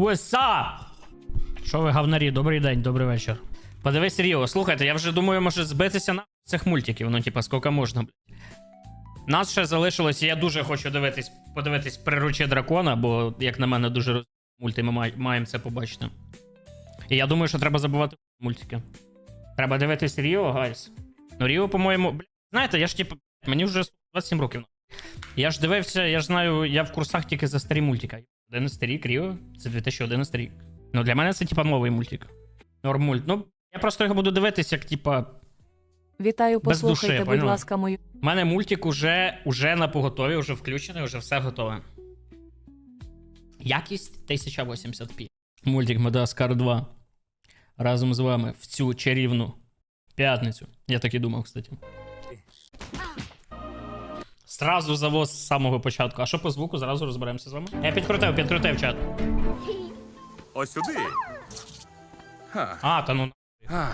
What's up? Що ви гавнарі? Добрий день, добрий вечір. Подивись Ріо, слухайте, я вже думаю, може збитися на цих мультиків. Ну, типа, скільки можна. Нас ще залишилось, і я дуже хочу дивитись, подивитись прируче дракона, бо, як на мене, дуже роз... мульти ми маємо це побачити. І я думаю, що треба забувати мультики. Треба дивитись Ріо, гайс. Ну, Ріо, по-моєму, знаєте, я ж типу, мені вже 27 років. Я ж дивився, я ж знаю, я в курсах тільки за старі мультики. 11 рік, Ріо, це 2011 рік. Ну, для мене це, типа, новий мультик. Нормульт. Ну, я просто його буду дивитись, як, типа, Вітаю, послухайте, душі, будь поняла? ласка, мою У мене мультик уже, уже на поготові, вже включений, вже все готове. Якість 1080p. Мультик Мадагаскар 2. Разом з вами в цю чарівну п'ятницю. Я так і думав, кстати. Сразу завоз з самого початку. А що по звуку, зразу розберемося з вами. Я підкрутив, підкрутив чат. Ось сюди. Ха. А, та ну. А,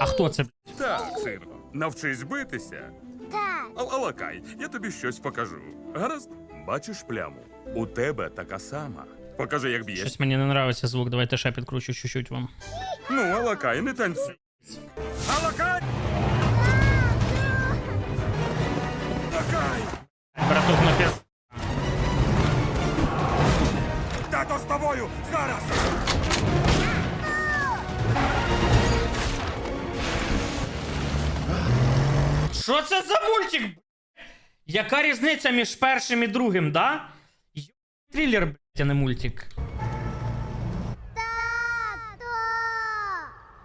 А хто це? так, сину. Навчись битися. Так. Алакай, я тобі щось покажу. Гаразд? Бачиш пляму? У тебе така сама. Покажи, як б'єш. Щось мені не нравиться звук, давайте ще підкручу чуть-чуть вам. Ну, Алакай, не танцюй. Алакай! Братух на піс. Тато з тобою! Зараз! Що це за мультик? Яка різниця між першим і другим, да? Йо, Трилер, блядь, а не мультик.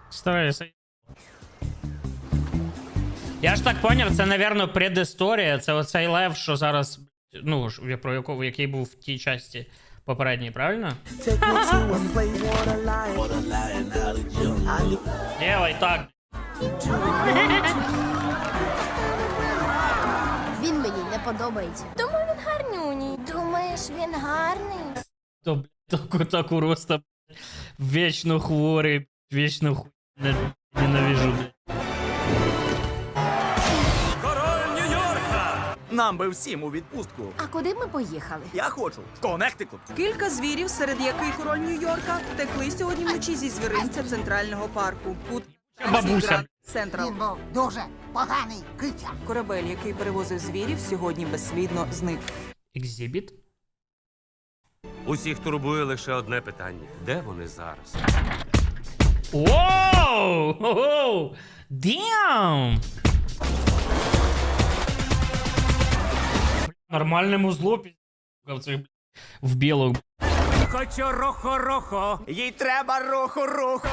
Стой, стой. Я ж так поняв, це, напевно, предісторія. Це оцей лев, що зараз. Ну, про якого, який був в тій часті попередній, правильно? Делай так. Він мені не подобається. Тому він гарнюній. Думаєш, він гарний? То, блядь, таку, таку роста, вічно хворий, вічно хуй. Ненавижу, блядь. Нам би всім у відпустку. А куди б ми поїхали? Я хочу. В Коннектикут. Кілька звірів, серед яких король Нью-Йорка, втекли сьогодні вночі зі звіринця центрального парку. Тут Бабуся. Централ. Він був дуже поганий киця. Корабель, який перевозив звірів, сьогодні безслідно зник. Екзибіт? Усіх турбує лише одне питання: де вони зараз? Воу! Воу! Нормальному зло в цих, в білок. Хочу рохо-рохо. Їй треба рохо-рохо.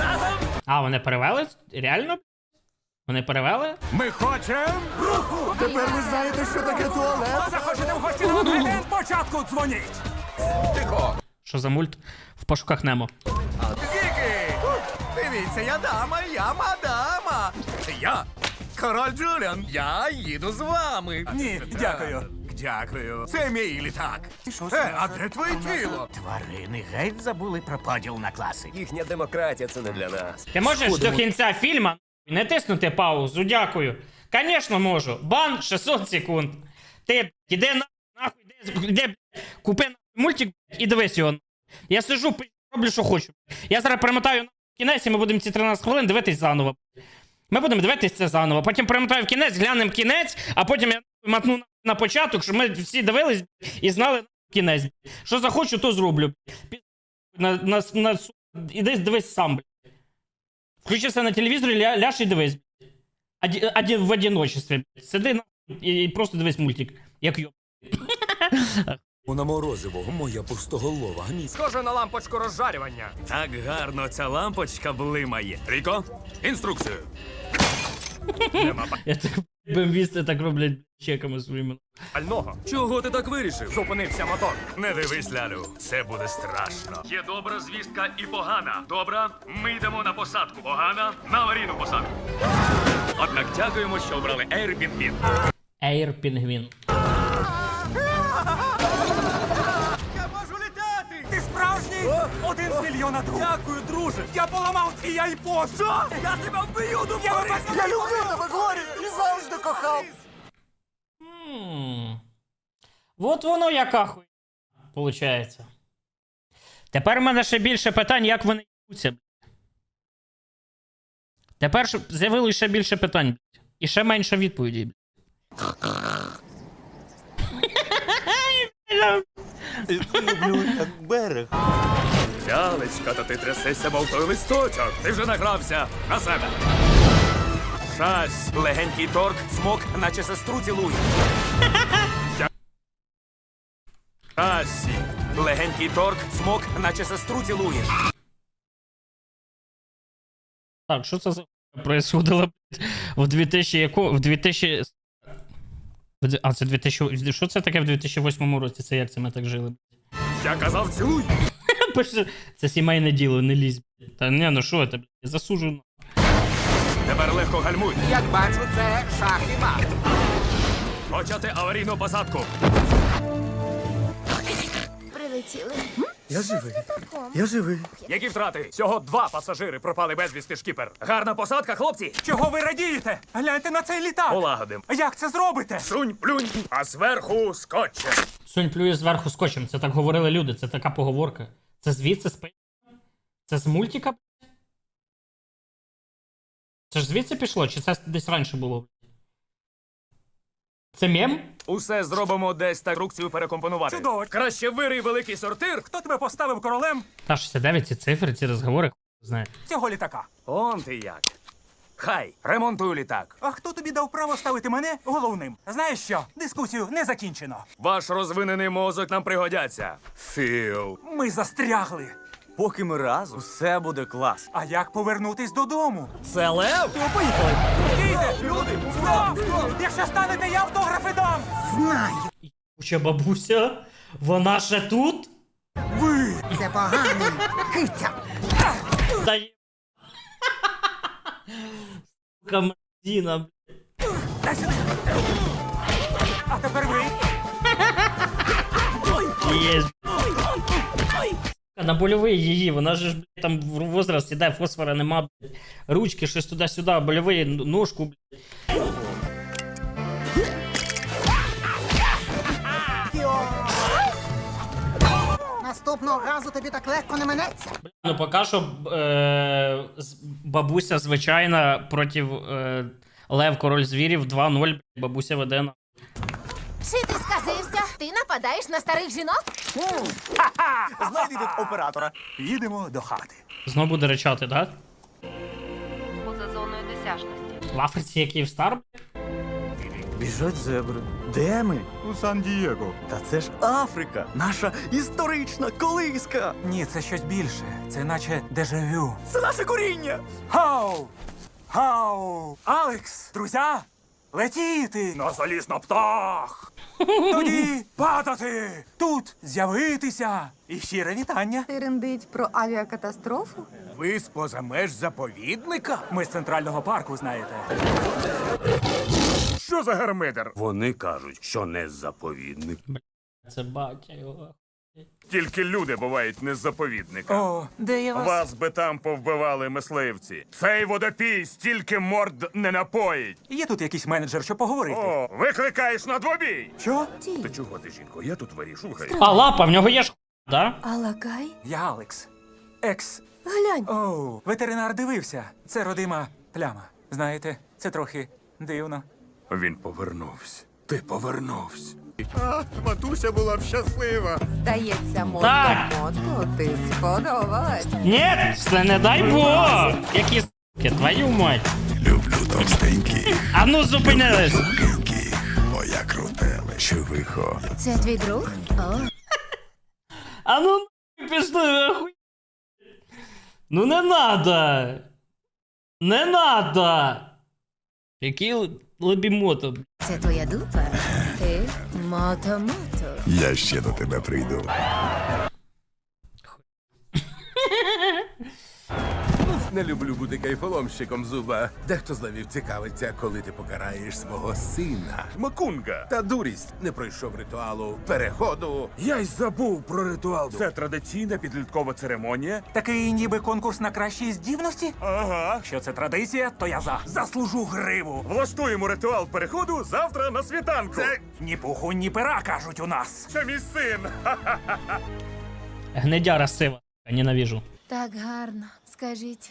Разом А, вони перевели? Реально? Вони перевели? ми хочемо руху. Тепер ви знаєте, що таке туалет. Захочете в гості на один, спочатку дзвоніть. Тихо. Що за мульт? В пошуках Немо. Зіки! Дивіться, я дама, я мадама. Це я. Король Джуліан, я їду з вами. Ні, дякую. Дякую. Це мій літак. Е, а де твоє тіло? Тварини геть забули про поділ на класи. Їхня демократія це не для нас. Ти можеш до кінця фільма не тиснути паузу, дякую. Звісно, можу. Бан 600 секунд. Ти б, іди на, нахуй, іди, іди б, купи нахуй мультик і дивись його. Я сижу, роблю, що хочу. Я зараз перемотаю на кінець, і ми будемо ці 13 хвилин дивитись заново. Ми будемо дивитись це заново. Потім перемотаю в кінець, глянемо кінець, а потім я матну на, початок, щоб ми всі дивились і знали кінець. Що захочу, то зроблю. На, на, на, іди дивись сам, блядь. Включився на телевізорі, ля, ляж і дивись. Оді, оді, в одиночестві. Сиди на і просто дивись мультик. Як йо. На морозиво, моя пустоголова. Схоже на лампочку розжарювання. Так гарно ця лампочка блимає. Ріко, інструкцію. Нема Я так бемвісти так роблять чеками своїми. пального. Чого ти так вирішив? Зупинився мотор. Не дивись, Лялю. Це буде страшно. Є добра звістка і погана. Добра, ми йдемо на посадку. Погана на аварійну посадку. Однак дякуємо, що обрали Airbnb. Ейр Пінгвін. Я можу літати! Ти справжній? Один з мільйона друг. Дякую, друже. Я поламав твій айпод. Що? Я тебе вбию, думаю. Я, люблю тебе, Глорі, і завжди кохав. М. Вот воно яка хуйня. Получається. Тепер у мене ще більше питань, як вони їбуться. Тепер ж з'явилось ще більше питань, блядь. І ще менше відповідей, блядь. Люблю як берег. Лялечка, та ти трясешся, мов той листочок. Ти вже награвся на себе. Шась. Легенький торк, смок, наче сестру цілує. Шасі. Легенький торк, смок, наче сестру цілує. Так, що це за происходило в 2000 яко... в 2000... А, це 2000... Що це таке в 2008 році? Це як це ми так жили? Я казав, цілуй. Це сімейне діло, не лізь. Та не, ну що це, блядь, я Тепер легко гальмуй. Як бачу, це шах і мат. Почати аварійну посадку. Прилетіли. Я живий. Я живий. Які втрати? Всього два пасажири пропали безвісти шкіпер. Гарна посадка, хлопці. Чого ви радієте? Гляньте на цей літак. Полагодим. Як це зробите? Сунь, плюнь, а зверху скотчем. Сунь плює зверху скотчем. Це так говорили люди, це така поговорка. Це звідси з Це з мультика? Це ж звідси пішло, чи це десь раніше було? Це мем? Усе зробимо десь так рукцію перекомпонувати. Чудово. Краще вирий великий сортир. Хто тебе поставив королем Та 69, ці цифри, ці розговори, хуй знає. цього літака? Он ти як. Хай, ремонтуй літак. А хто тобі дав право ставити мене головним? Знаєш що? Дискусію не закінчено. Ваш розвинений мозок нам пригодяться. Філ. Ми застрягли. Поки ми разом, все буде клас. А як повернутись додому? Це лев? То поїхали. Стійте, люди! Стоп! Якщо станете, я автографи дам! Знаю, Уча бабуся, вона ще тут? це поганий киця. Та є. Сука, блядь. А тепер ви. Є. ж. Сука, На больовий її, вона ж, блядь, там в возраст іде, фосфора нема, блядь. Ручки, щось туди-сюди, больовий, ножку, блядь. Наступного разу тобі так легко не минеться. Ну, поки що е, бабуся звичайна проти е, Лев Король звірів 2-0, бабуся веде на. Ти нападаєш на старих жінок? Знайдіть оператора. Їдемо до хати. Знов буде речати, так? Поза зоною досяжності. В Африці є Київстар, блядь? Біжать зебри. Де ми? У Сан-Дієго. Та це ж Африка, наша історична колиска. Ні, це щось більше. Це наче дежавю. Це наше коріння. Хау! Хау! Алекс! Друзя! Летіти! На заліз на птах. Тоді падати! Тут з'явитися! І щире вітання! Терендить про авіакатастрофу? Ви з поза меж заповідника? Ми з центрального парку, знаєте. Що за гармидер? Вони кажуть, що не заповідник. Це батя його. Тільки люди бувають не з заповідника. О, де я вас? Вас би там повбивали мисливці. Цей водопій стільки морд не напоїть. Є тут якийсь менеджер, що поговорити? О, викликаєш на двобій. Що? Та чого ти, жінко? Я тут вирішу. Хай. А лапа, в нього є ж хуй, да? Алагай? Я Алекс. Екс. Глянь. Оу, ветеринар дивився. Це родима пляма. Знаєте, це трохи дивно. Він повернувся. Ти повернувся. Матуся була б щаслива. Здається, Так. мотко, ти сподобалась. Ні, це не дай Бог! Які с**ки, твою мать. Люблю товстеньких, А ну зупинились! гілких, моя крутеле, чувихо. Це твій друг? О, А ну нахуй пішли, охуй. Ну не надо! Не надо! Який л- лобімото, це твоя дупа? Ти мото-мото. Я ще до тебе прийду. Не люблю бути кайфоломщиком зуба. Дехто з левів цікавиться, коли ти покараєш свого сина. Макунга. Та дурість не пройшов ритуалу переходу. Я й забув про ритуал. Це традиційна підліткова церемонія. Такий ніби конкурс на кращі здібності. Ага. Якщо це традиція, то я за. Заслужу гриву. Влаштуємо ритуал переходу завтра на світанку. Це, Ні пуху, ні пера, кажуть у нас. це мій син. Гнедяра сива. Ненавижу. Так гарно, скажіть.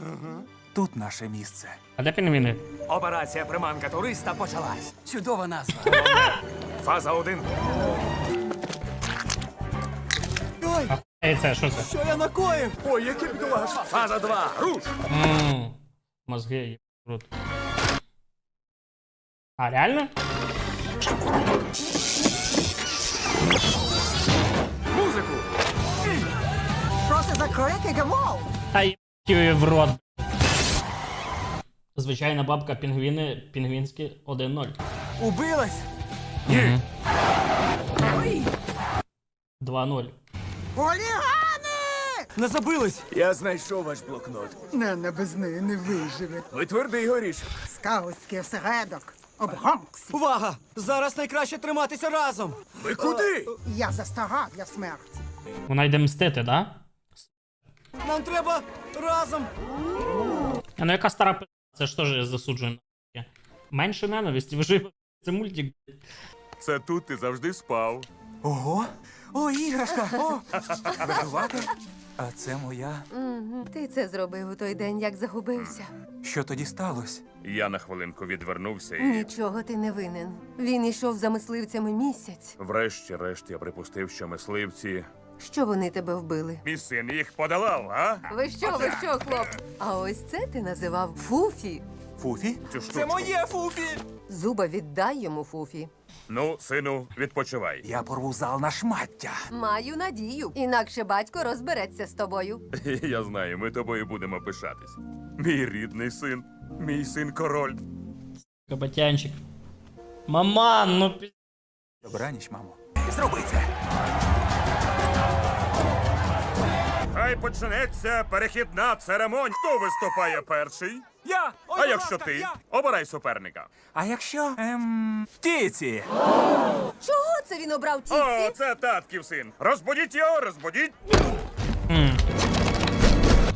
Тут наше місце. А де пінгвіни? Операція приманка туриста почалась. Чудова назва. Фаза 1. Ей, це що це? Що я накоїв? Ой, який бідолаш. Фаза 2. Руш! Ммм. Мозги є. Круто. А, реально? Музику! Що це за? Та її в рот. Звичайна бабка пінгвіни, пінгвінські 1-0. Убилась? 2-0. Хулігани! Не забилась. Я знайшов ваш блокнот. Не, не без неї не виживе. Ви твердий горішок. Скаутський осередок. Обгонксі. Увага! Зараз найкраще триматися разом. Ви куди? Я застара для смерті. Вона йде мстити, да? Нам треба разом. А ну яка стара пи... Це ж теж я засуджую. на Менше ненависті, ви ж це мультик. Це тут ти завжди спав. Ого! О, іграшка! О! Врятувати? А це моя. Ти це зробив у той день, як загубився. Що тоді сталося? Я на хвилинку відвернувся і. Нічого ти не винен. Він ішов за мисливцями місяць. Врешті-решт я припустив, що мисливці. Що вони тебе вбили? Мій син їх подолав, а? Ви що, ви що, хлоп? А ось це ти називав Фуфі. Фуфі? Цю Це штучку. моє фуфі. Зуба віддай йому Фуфі. Ну, сину, відпочивай. Я порву зал на шмаття. Маю надію. Інакше батько розбереться з тобою. Я знаю, ми тобою будемо пишатись. Мій рідний син, мій син король. Кабатянчик. Маман, ну пі... Добраніч, мамо. Зроби це. Хай почнеться перехідна церемонія. Хто виступає перший? Я! Ой, А будь якщо ласка, ти? я! Обирай суперника. А якщо. Ем. Тіці! Чого це він обрав О, тітці? це татків син. Розбудіть його, розбудіть.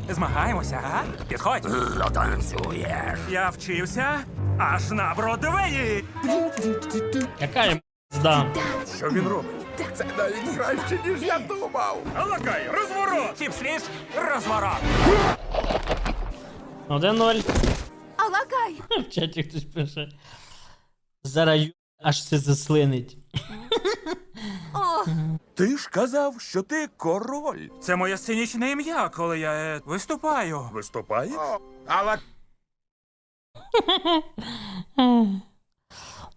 Змагаємося, ага? Підходь. Затанцюєш. Я вчився аж на Бродвеї. Яка зда? Що він робить? Це навіть краще, ніж я думав. Алакай, розворот! Тіпсліш, розворот. 1-0. Алакай! В чаті хтось пише. Зараз ю- аж все заслинить. О, Ти ж казав, що ти король. Це моє сценічне ім'я, коли я е, виступаю. Виступаєш? Але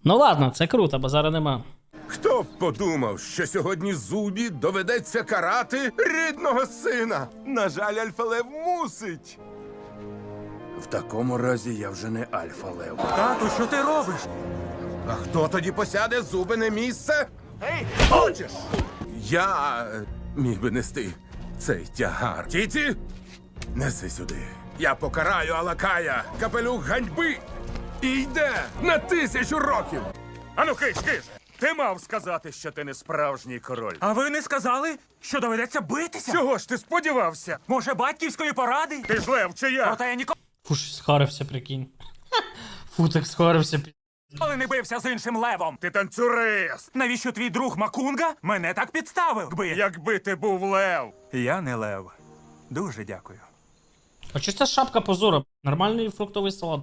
Ну ладно, це круто, бо зараз нема. Хто б подумав, що сьогодні зубі доведеться карати рідного сина? На жаль, Альфа-Лев мусить. В такому разі я вже не Альфа-Лев. Тату, що ти робиш? А хто тоді посяде зубине місце? Ей! Хочеш? Я е, міг би нести цей тягар. Тіті, неси сюди. Я покараю Алакая, капелюх ганьби. І йде на тисячу років. Ану, киш, киш! Ти мав сказати, що ти не справжній король. А ви не сказали, що доведеться битися? Чого ж ти сподівався? Може, батьківської поради? Ти ж лев чи я? Проте я ніколи Фу, схарився, прикинь. Фу, так схарився. пі- не бився з іншим левом. Ти танцюрист! Навіщо твій друг Макунга мене так підставив? Якби... Якби ти був лев. Я не лев. Дуже дякую. А чи це шапка позора? Нормальний фруктовий салат.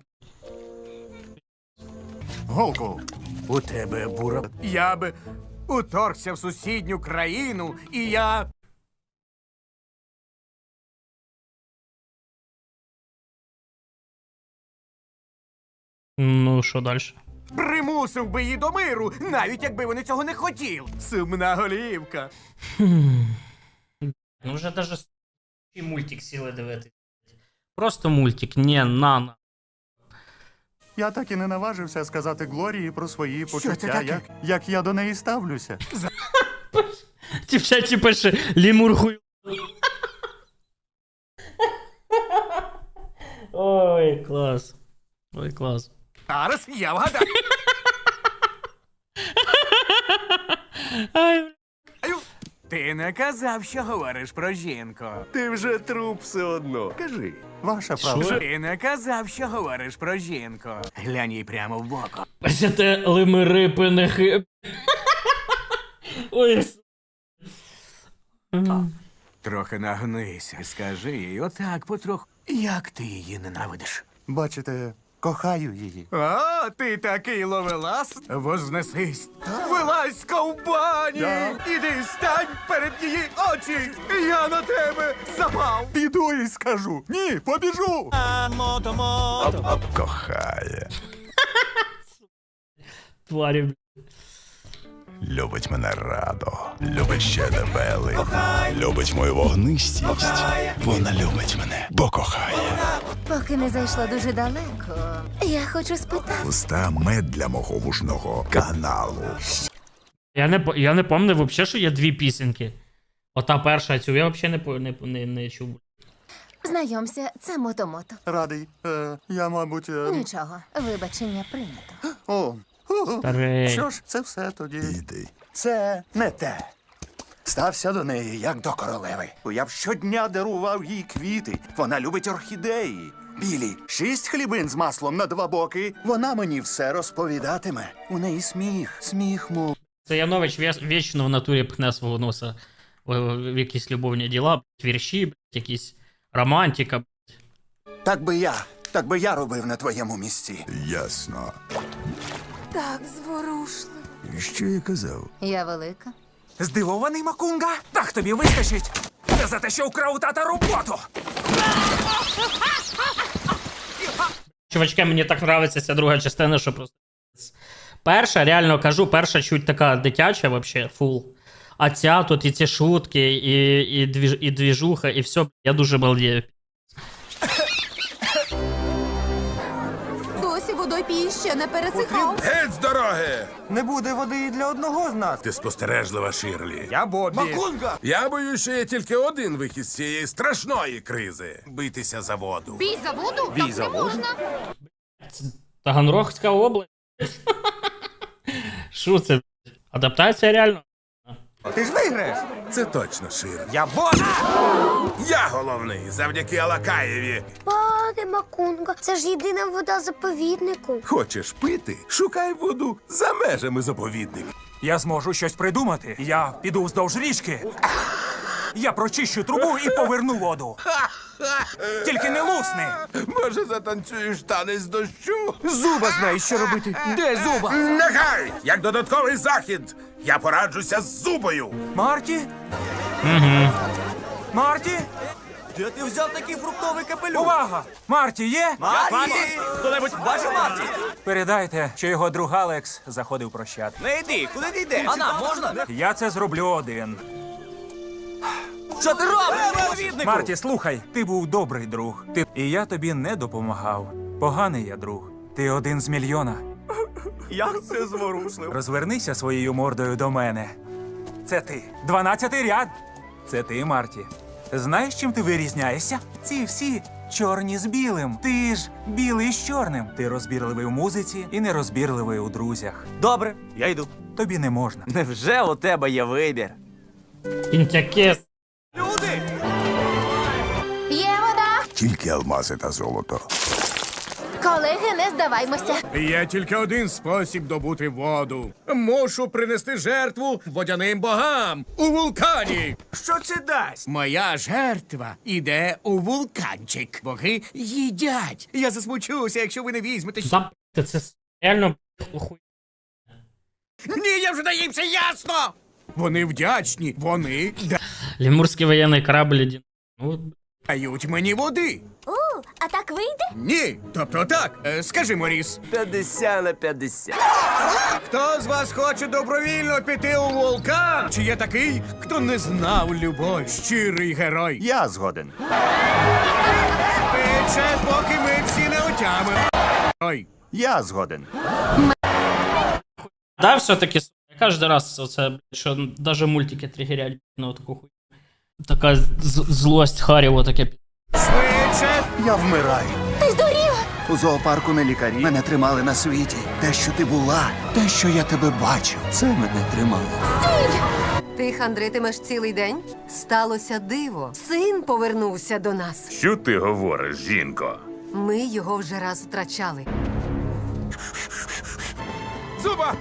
Голку. У тебе бура. Я би уторгся в сусідню країну, і я. Ну, що далі? Примусив би її до миру, навіть якби вони цього не хотіли. Сумна голівка. Ну вже і мультик сіли дивитися. Просто мультик, не нано. Я так і не наважився сказати Глорії про свої це почуття, таке? як, як я до неї ставлюся. Ті в чаті пише лімур хуй. Ой, клас. Ой, клас. Зараз я вгадаю. Ай. Ти не казав, що говориш про жінку. Ти вже труп все одно. Кажи. Ваша правда. Що? Ти не казав, що говориш про жінку. Глянь їй прямо в боку. Ось те лимири пенехи. Ой. с- Трохи нагнися. Скажи їй отак потроху. Як ти її ненавидиш? Бачите, кохаю її. А, ти такий ловелас? Вознесись. Вилазь, ковбані! Я- Іди стань перед її очі! Я на тебе запав! Піду і скажу. Ні, побіжу. Кохає. Тварі, бля. Любить мене радо, любить ще дебелий, любить мою вогнистість. Вона любить мене, бо кохає. Поки не зайшла дуже далеко. Я хочу спитати. Пуста мед для мого вушного каналу. Я не, я не пам'ятаю взагалі, що є дві пісеньки. Ота перша, цю я взагалі не, не, не, не чув. Знайомся, це мотомото. Радий. Е, я, мабуть. Е... Нічого, вибачення прийнято. О. Старий. Що ж, це все тоді. Іди. Це не те. Стався до неї, як до королеви. Я б щодня дарував їй квіти. Вона любить орхідеї. Білі, шість хлібин з маслом на два боки. Вона мені все розповідатиме. У неї сміх, сміх, мов. Це Янович вічно в натурі пхне свого носа в, якісь любовні діла, вірші, якісь романтика. Так би я, так би я робив на твоєму місці. Ясно. Так зворушливо. Що я казав? Я велика. Здивований Макунга? Так тобі вистачить! Це за те, що украв у тата роботу! Чувачки, мені так нравиться ця друга частина, що просто. Перша, реально кажу, перша чуть така дитяча, вообще, фул. А ця тут і ці шутки, і, і, двіж, і двіжуха, і все, я дуже балдею. Досі ще не пересихав. Геть з дороги! Не буде води і для одного з нас. Ти спостережлива, Ширлі. Я Бобі. Макунга! Я боюсь, що є тільки один вихід з цієї страшної кризи битися за воду. Бій за воду? так не можна. Таганрогська область. Що це? блядь? Адаптація реально? Ти ж виграєш! Це точно Ширлі. Я бос! Я головний завдяки Алакаєві. Пане Макунга, це ж єдина вода заповіднику. Хочеш пити? Шукай воду за межами заповідника. Я зможу щось придумати. Я піду вздовж річки. Я прочищу трубу і поверну воду. Тільки не лусни. Може, затанцюєш танець дощу? Зуба знає, що робити. Де зуба? Нехай! Як додатковий захід! Я пораджуся з зубою! Марті? Угу. Марті? Де ти взяв такий фруктовий капелюх? Увага! Марті є? Марті! Хто-небудь бачив Марті? Передайте, що його друг Алекс заходив прощати. Не йди, куди ти йдеш? А нам можна? Я це зроблю один. Що ти робиш? Марті, слухай, ти був добрий друг. Ти... І я тобі не допомагав. Поганий я друг. Ти один з мільйона. Як це зворушливо. Розвернися своєю мордою до мене. Це ти. Дванадцятий ряд. Це ти, Марті. Знаєш, чим ти вирізняєшся? Ці всі чорні з білим. Ти ж білий з чорним. Ти розбірливий у музиці і нерозбірливий у друзях. Добре, я йду. Тобі не можна. Невже у тебе є вибір? Кінтяке. Люди! Є вода. Тільки алмази та золото. Колеги, не здаваймося. Є тільки один спосіб добути воду. Мушу принести жертву водяним богам у вулкані. Що це дасть? Моя жертва іде у вулканчик. Боги їдять. Я засмучуся, якщо ви не візьмете. та це реально охуй. Ні, я вже наїмся, ясно! Вони вдячні, вони Лемурський воєнний корабль. Ну, дають мені води. У, а так вийде? Ні, тобто так. Е, скажи, Моріс, 50 на 50. хто з вас хоче добровільно піти у вулкан? Чи є такий, хто не знав любов, щирий герой? Я згоден. Пече, поки ми всі не отямимо. Ой, Я згоден. да, все-таки, с- кожен раз оце, блядь, що навіть мультики тригерять на таку хуйню. Така з- з- злость Харіво таке. Швидше! Я вмираю. Ти здурів? У зоопарку не лікарі. Мене тримали на світі. Те, що ти була, те, що я тебе бачив, це мене тримало. Ти хандритимеш цілий день? Сталося диво. Син повернувся до нас. Що ти говориш, жінко? Ми його вже раз втрачали. Зуба!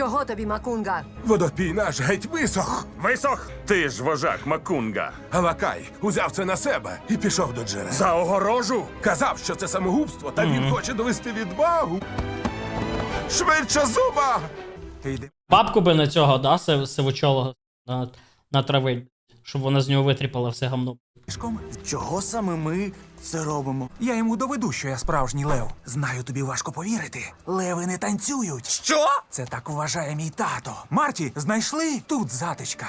Чого тобі, Макунга? Водопій наш геть висох. Висох! Ти ж вожак Макунга. Алакай узяв це на себе і пішов до джерела. За огорожу? Казав, що це самогубство, та він хоче довести відвагу. Швидше зуба! Бабку би на цього, да, сив- сивочолого на, на травить, щоб вона з нього витріпала все гамно. Чого саме ми це робимо? Я йому доведу, що я справжній лев. Знаю, тобі важко повірити. Леви не танцюють. Що? Це так вважає мій тато. Марті, знайшли тут затичка.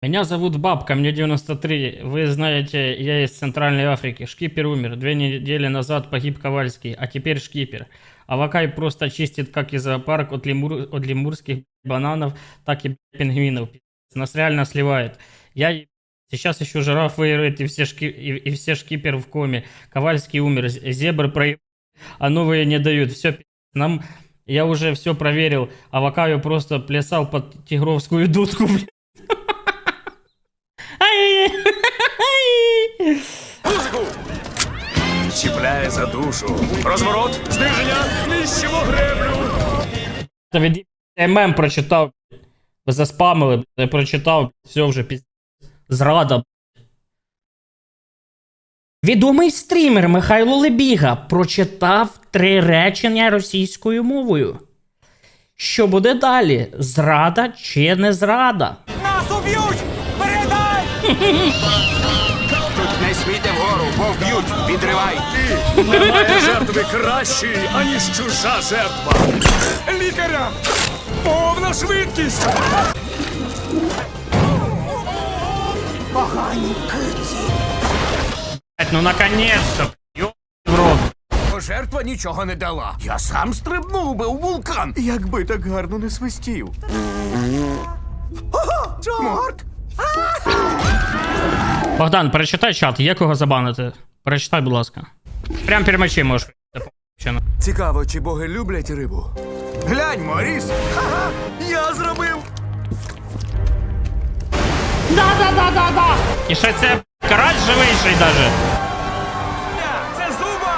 Меня зовут Бабка, мне 93. Вы знаете, я из Центральной Африки. Шкипер умер. Две недели назад погиб Ковальский, а теперь шкипер. Авакай просто чистит как и зоопарк от, лемур... от лемурских бананов, так и пингвинов. Нас реально сливает. Я сейчас еще жираф выиграет и все, шки... и, и все шкипер в коме. Ковальский умер, зебр проеб... а новые не дают. Все, нам... Я уже все проверил. Авакаю просто плясал под тигровскую дудку, блядь. Ай-яй-яй. Чіпляє за душу. Розворот, зниження, нищимо греблю. Та від я мем прочитав. Ви заспамили, я прочитав, все вже піз... Зрада. Відомий стрімер Михайло Лебіга прочитав три речення російською мовою. Що буде далі? Зрада чи не зрада? Нас уб'ють! Передай! Не смійте вгору, бо вб'ють, відривай. Немає жертви кращої, аніж чужа жертва. Лікаря! Повна швидкість! Блядь, Ну наконец-то! Ёб в рот. Жертва нічого не дала. Я сам стрибнув би у вулкан. Якби так гарно не свистів. Морт! Богдан, перечитай чат, є кого забанити. Перечитай, будь ласка. Прям перемочи можеш. Цікаво, чи боги люблять рибу? Глянь, Моріс! Ха-ха! Я зробив! Да-да-да-да-да! І ще це карась живийший даже. Це зуба!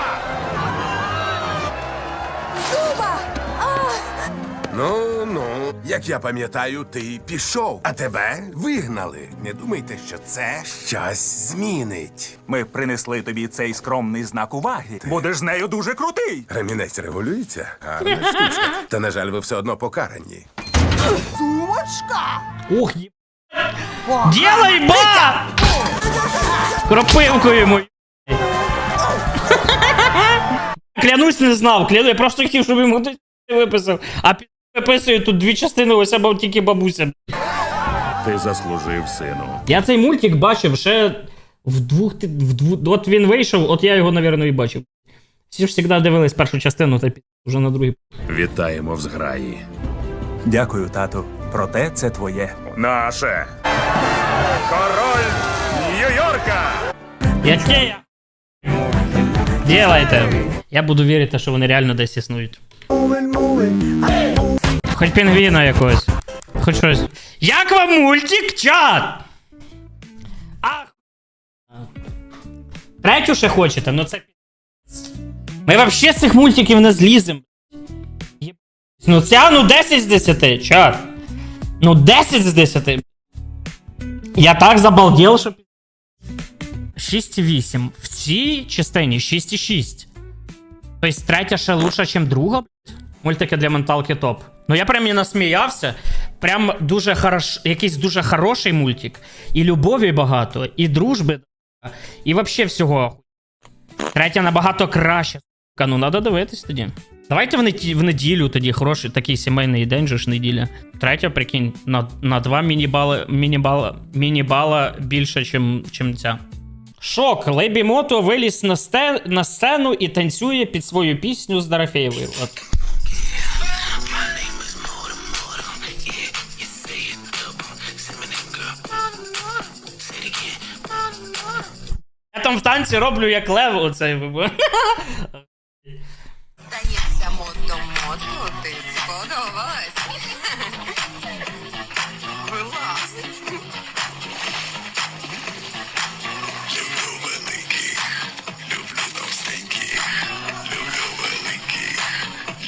Ну, ну, як я пам'ятаю, ти пішов, а тебе вигнали. Не думайте, що це щось змінить. Ми принесли тобі цей скромний знак уваги. Будеш з нею дуже крутий. Ремінець регулюється, гарна штучка. Та, на жаль, ви все одно покарані. Ух, є... Делай ба! Кропивку йому. Клянусь, не знав. Кляну, я просто хотів, щоб йому хтось виписав. А виписує тут дві частини, ось або тільки бабуся. Ти заслужив, сину. Я цей мультик бачив ще в двох. ти- В дву... От він вийшов, от я його, напевно, і бачив. Всі ж завжди дивились першу частину, та пі- вже на другій. Вітаємо в зграї. Дякую, тату. Проте це твоє. Наше. Король Нью-Йорка! Яке я? Делайте. Я буду вірити, що вони реально десь існують. Хоч пінгвіна якогось. Хоч щось. Як вам мультик, чат? Ах. Третю ще хочете, ну це Ми вообще з цих мультиків не злізем. Ну ця ну 10 з 10, чат. Ну 10 з 10. Я так забалдел, що 6,8. В цій частині 6,6. Тобто третя ще лучше, ніж друга. Мультики для менталки топ. Ну я прям не насміявся. Прям дуже хорош, якийсь дуже хороший мультик. І любові багато, і дружби, і вообще всього. Третя набагато краще. Ну, треба дивитись тоді. Давайте в, неді- в неділю тоді хороший такий сімейний день же ж неділя. Третя, прикинь, на, на два міні-бали, міні-бала, міні-бала більше, чим, чим ця. Шок. Лейбі Мото виліз на, сцену і танцює під свою пісню з Дорофеєвою. там в танці роблю як лев оцей вибух Здається, мото моду ти сподобалась. Люблю великих, люблю товстеньких, люблю великих,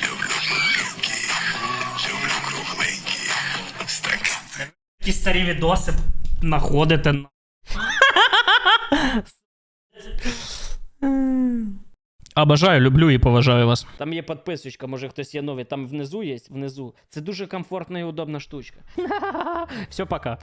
люблю пухких, люблю кругленьких. Такі старі відоси знаходите. На. Обожаю, люблю і поважаю вас. Там є підписочка, може хтось є новий. Там внизу є, внизу. Це дуже комфортна і удобна штучка. Все, пока.